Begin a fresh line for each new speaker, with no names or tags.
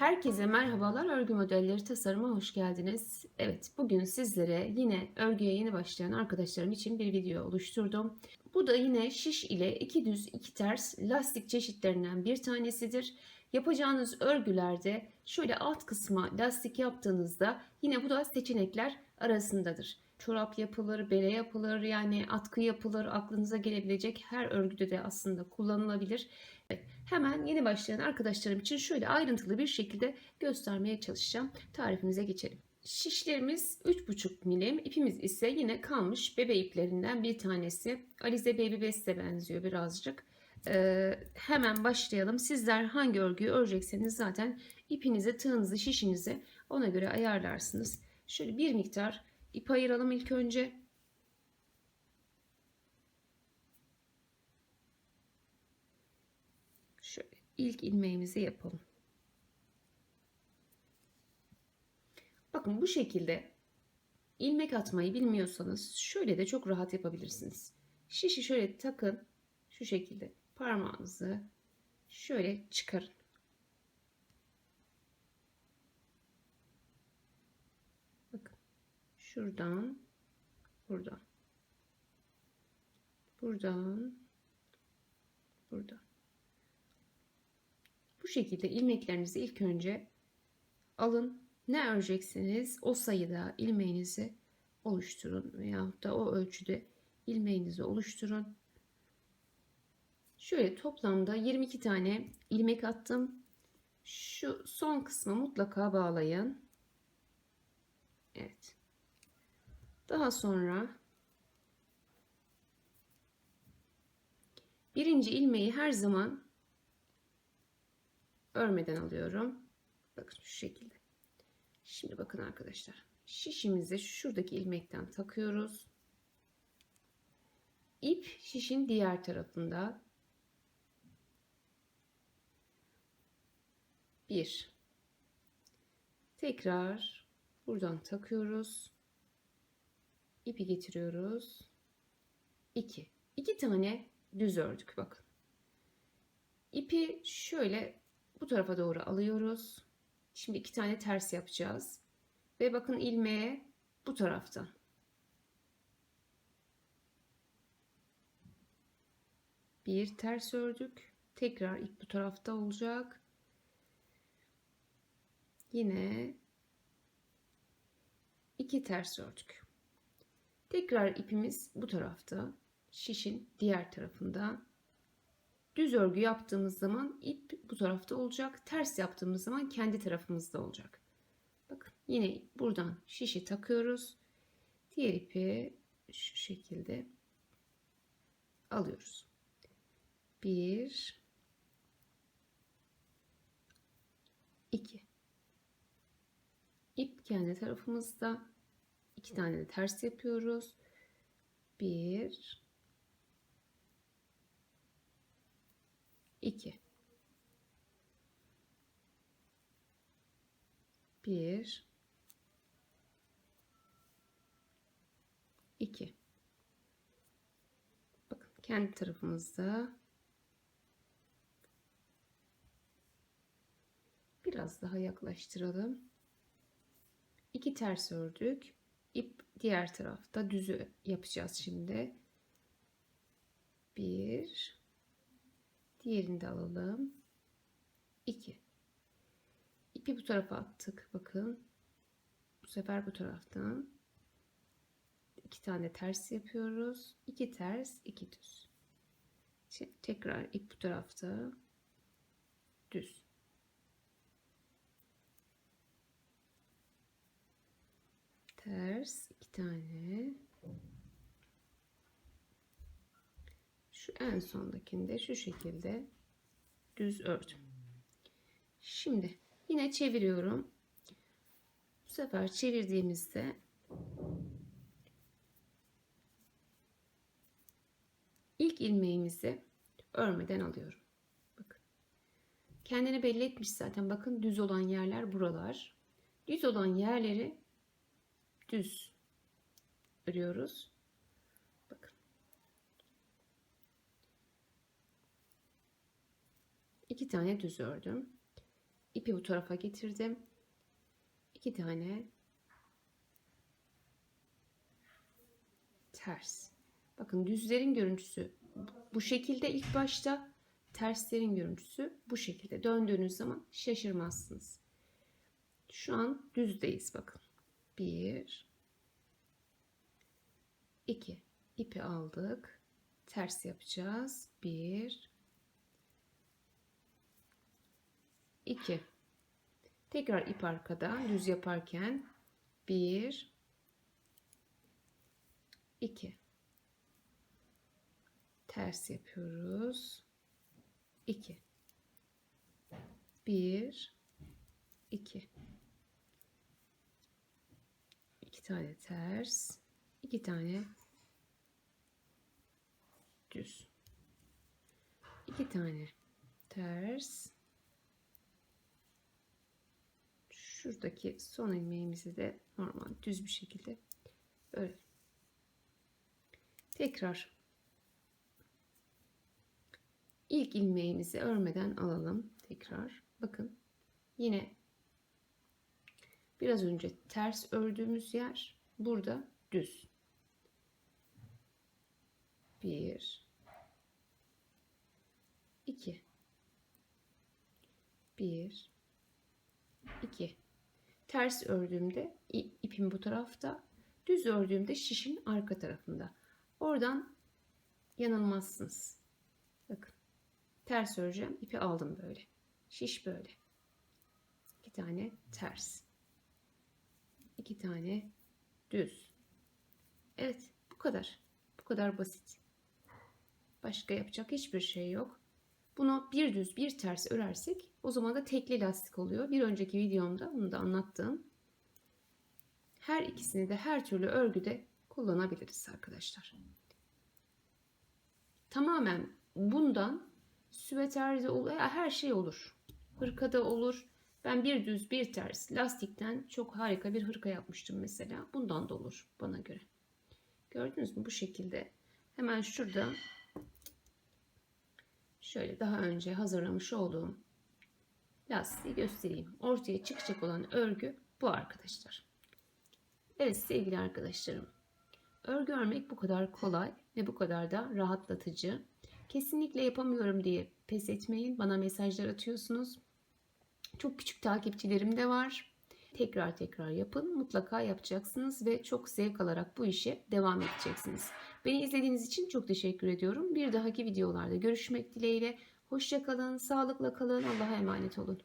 Herkese merhabalar. Örgü modelleri tasarıma hoş geldiniz. Evet, bugün sizlere yine örgüye yeni başlayan arkadaşlarım için bir video oluşturdum. Bu da yine şiş ile iki düz iki ters lastik çeşitlerinden bir tanesidir. Yapacağınız örgülerde şöyle alt kısma lastik yaptığınızda yine bu da seçenekler arasındadır. Çorap yapılır, bere yapılır, yani atkı yapılır. Aklınıza gelebilecek her örgüde de aslında kullanılabilir. Evet, hemen yeni başlayan arkadaşlarım için şöyle ayrıntılı bir şekilde göstermeye çalışacağım. Tarifimize geçelim. Şişlerimiz 3,5 milim, ipimiz ise yine kalmış bebe iplerinden bir tanesi. Alize Baby Best'e benziyor birazcık. Ee, hemen başlayalım. Sizler hangi örgüyü örecekseniz zaten ipinizi, tığınızı, şişinizi ona göre ayarlarsınız. Şöyle bir miktar ip ayıralım ilk önce. Şöyle ilk ilmeğimizi yapalım. Bakın bu şekilde ilmek atmayı bilmiyorsanız şöyle de çok rahat yapabilirsiniz. Şişi şöyle takın. Şu şekilde parmağınızı şöyle çıkarın. Bakın şuradan buradan buradan buradan bu şekilde ilmeklerinizi ilk önce alın. Ne öreceksiniz o sayıda ilmeğinizi oluşturun veya da o ölçüde ilmeğinizi oluşturun. Şöyle toplamda 22 tane ilmek attım. Şu son kısmı mutlaka bağlayın. Evet. Daha sonra birinci ilmeği her zaman örmeden alıyorum. Bakın şu şekilde. Şimdi bakın arkadaşlar. Şişimizi şuradaki ilmekten takıyoruz. İp şişin diğer tarafında. Bir. Tekrar buradan takıyoruz. İpi getiriyoruz. İki. İki tane düz ördük bakın. İpi şöyle bu tarafa doğru alıyoruz. Şimdi iki tane ters yapacağız. Ve bakın ilmeğe bu taraftan. Bir ters ördük. Tekrar ip bu tarafta olacak. Yine iki ters ördük. Tekrar ipimiz bu tarafta. Şişin diğer tarafında. Düz örgü yaptığımız zaman ip bu tarafta olacak. Ters yaptığımız zaman kendi tarafımızda olacak. Bakın yine buradan şişi takıyoruz. Diğer ipi şu şekilde alıyoruz. Bir, iki. İp kendi tarafımızda. iki tane de ters yapıyoruz. Bir, 2 1 2 Bakın kendi tarafımızda biraz daha yaklaştıralım. 2 ters ördük. İp diğer tarafta düzü yapacağız şimdi. 1 Diğerini de alalım. 2. İpi bu tarafa attık. Bakın. Bu sefer bu taraftan. iki tane ters yapıyoruz. 2 ters, 2 düz. Şimdi tekrar ip bu tarafta. Düz. Ters iki tane. Şu en sondakinde şu şekilde düz ördüm. Şimdi yine çeviriyorum. Bu sefer çevirdiğimizde ilk ilmeğimizi örmeden alıyorum. Bakın. Kendini belli etmiş zaten. Bakın düz olan yerler buralar. Düz olan yerleri düz örüyoruz. İki tane düz ördüm. ipi bu tarafa getirdim. İki tane ters. Bakın düzlerin görüntüsü bu şekilde ilk başta terslerin görüntüsü bu şekilde. Döndüğünüz zaman şaşırmazsınız. Şu an düzdeyiz bakın. Bir, iki. ipi aldık. Ters yapacağız. Bir, iki. Tekrar ip arkada düz yaparken bir, iki. Ters yapıyoruz. 2 1 2 2 tane ters 2 tane düz 2 tane ters şuradaki son ilmeğimizi de normal düz bir şekilde örelim tekrar ilk ilmeğimizi örmeden alalım tekrar. Bakın yine biraz önce ters ördüğümüz yer burada düz. Bir, iki, bir, iki. Ters ördüğümde ipim bu tarafta, düz ördüğümde şişin arka tarafında. Oradan yanılmazsınız. Bakın ters öreceğim. ipi aldım böyle. Şiş böyle. İki tane ters. iki tane düz. Evet bu kadar. Bu kadar basit. Başka yapacak hiçbir şey yok. Bunu bir düz bir ters örersek o zaman da tekli lastik oluyor. Bir önceki videomda bunu da anlattım. Her ikisini de her türlü örgüde kullanabiliriz arkadaşlar. Tamamen bundan süveterde olur, her şey olur. Hırkada olur. Ben bir düz bir ters lastikten çok harika bir hırka yapmıştım mesela. Bundan da olur bana göre. Gördünüz mü bu şekilde. Hemen şurada şöyle daha önce hazırlamış olduğum lastiği göstereyim. Ortaya çıkacak olan örgü bu arkadaşlar. Evet sevgili arkadaşlarım. Örgü örmek bu kadar kolay ve bu kadar da rahatlatıcı. Kesinlikle yapamıyorum diye pes etmeyin. Bana mesajlar atıyorsunuz. Çok küçük takipçilerim de var. Tekrar tekrar yapın. Mutlaka yapacaksınız ve çok zevk alarak bu işe devam edeceksiniz. Beni izlediğiniz için çok teşekkür ediyorum. Bir dahaki videolarda görüşmek dileğiyle. Hoşçakalın, sağlıkla kalın, Allah'a emanet olun.